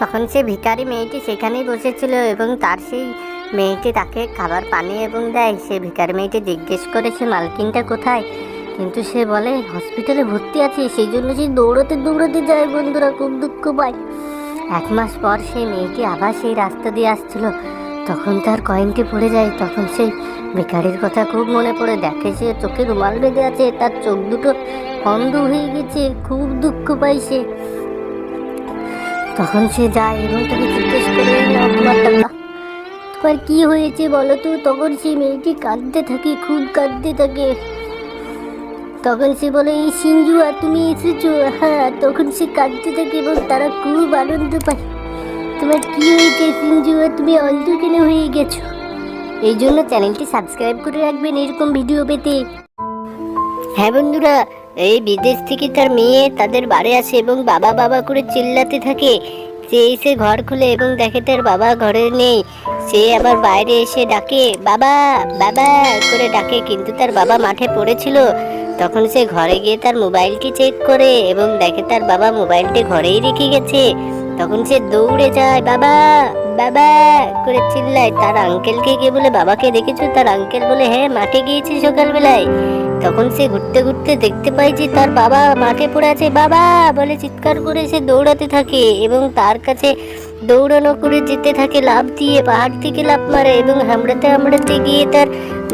তখন সে ভিখারি মেয়েটি সেখানেই বসেছিল এবং তার সেই মেয়েটি তাকে খাবার, পানি এবং দেয়। সে ভিখারি মেয়েটি জিজ্ঞেস করে, সে মালকিনটা কোথায়? কিন্তু সে বলে, হসপিটালে ভর্তি আছে, সেই জন্য সে দৌড়াতে দৌড়াতে যায় বন্ধুরা, খুব দুঃখ পায়। এক মাস পর সেই মেয়েটি আবার সেই রাস্তা দিয়ে আসছিল। তখন তার কয়েনটি পড়ে যায়, তখন সেই ভিখারির কথা খুব মনে পড়ে। দেখে সে চোখে রুমাল বেঁধে আছে, তার চোখ দুটো অন্ধ হয়ে গেছে, খুব দুঃখ পায় সে। তখন সে যায় এবং তাকে জিজ্ঞেস করে "এই নাও তোমার টাকা? তোমার কি হয়েছে বলো তো? তখন সেই মেয়েটি কাঁদতে থাকে, খুব কাঁদতে থাকে। তখন সে বলে, এই সিঞ্জু আর তুমি এসেছ? হ্যাঁ তখন সে কাঁদতে থাকে এবং তারা খুব আনন্দ পায়। তোমার কি হয়েছে সিঞ্জু আর তুমি অন্ধ কেন হয়ে গেছো? এই জন্য চ্যানেলটি সাবস্ক্রাইব করে রাখবেন এরকম ভিডিও পেতে। হ্যাঁ বন্ধুরা, এই বিদেশ থেকে তার মেয়ে তাদের বাড়ি আসে এবং বাবা বাবা করে চিল্লাতে থাকে। সে এসে ঘর খুলে এবং দেখে তার বাবা ঘরে নেই। সে আবার বাইরে এসে ডাকে, বাবা বাবা করে ডাকে। কিন্তু তার বাবা মাঠে পড়েছিল। তখন সে ঘরে গিয়ে তার মোবাইলটি চেক করে এবং দেখে তার বাবা মোবাইলটি ঘরেই রেখে গেছে। তখন সে দৌড়ে যায়, বাবা বাবা, করে চিল্লায়। তার আঙ্কেলকে গিয়ে বলে, বাবাকে দেখেছ? তার আঙ্কেল বলে হ্যাঁ মাঠে গিয়েছি সকালবেলায়। তখন সে ঘুরতে ঘুরতে দেখতে পায় যে, তার বাবা মাঠে পড়ে আছে। বাবা, বলে চিৎকার করে সে দৌড়াতে থাকে এবং তার কাছে দৌড়ানো করে যেতে থাকে লাভ দিয়ে পাহাড় থেকে লাভ মারে এবং হামড়াতে হামড়াতে গিয়ে তার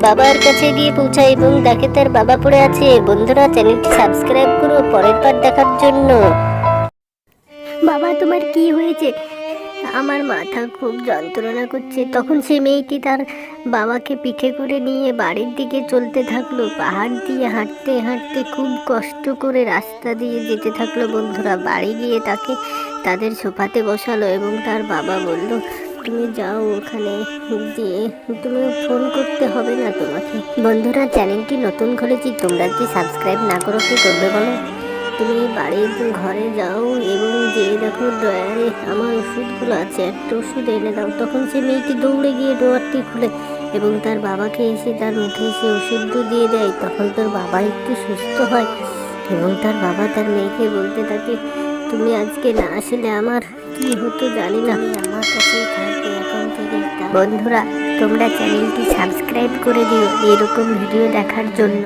বাবার কাছে গিয়ে পৌঁছায় এবং দেখে তার বাবা পড়ে আছে। বন্ধুরা, চ্যানেলটি সাবস্ক্রাইব করো, পরের পার দেখার জন্য। বাবা, তোমার কি হয়েছে? আমার মাথা খুব যন্ত্রণা করছে। তখন সে মেয়েটি তার বাবাকে পিঠে করে নিয়ে বাড়ির দিকে চলতে থাকল। পাহাড় দিয়ে হাঁটতে হাঁটতে খুব কষ্ট করে রাস্তা দিয়ে যেতে থাকল বন্ধুরা। বাড়ি গিয়ে তাকে তাদের সোফাতে বসালো এবং তার বাবা বলল, তুমি যাও ওখানে দিয়ে তুমি ফোন করতে হবে না তোমাকে। বন্ধুরা, চ্যানেলটি নতুন খুলেছি তোমরা যদি সাবস্ক্রাইব না করো কি করবে বলো? তুমি বাড়ির ঘরে যাও এবং যে দেখো ড্রয়ারে আমার ওষুধগুলো আছে, একটা ওষুধ এনে দাও। তখন সে মেয়েটি দৌড়ে গিয়ে ড্রয়ারটি খুলে এবং তার বাবাকে এসে তার মুখে সে ওষুধগুলো দিয়ে দেয়। তখন তার বাবা একটু সুস্থ হয় এবং তার বাবা তার মেয়েকে বলতে থাকে, তুমি আজকে না আসলে আমার কি হতো জানি না। আমার কাছেই থাকবে এখন থেকে। বন্ধুরা, তোমরা চ্যানেলটি সাবস্ক্রাইব করে দিও এরকম ভিডিও দেখার জন্য।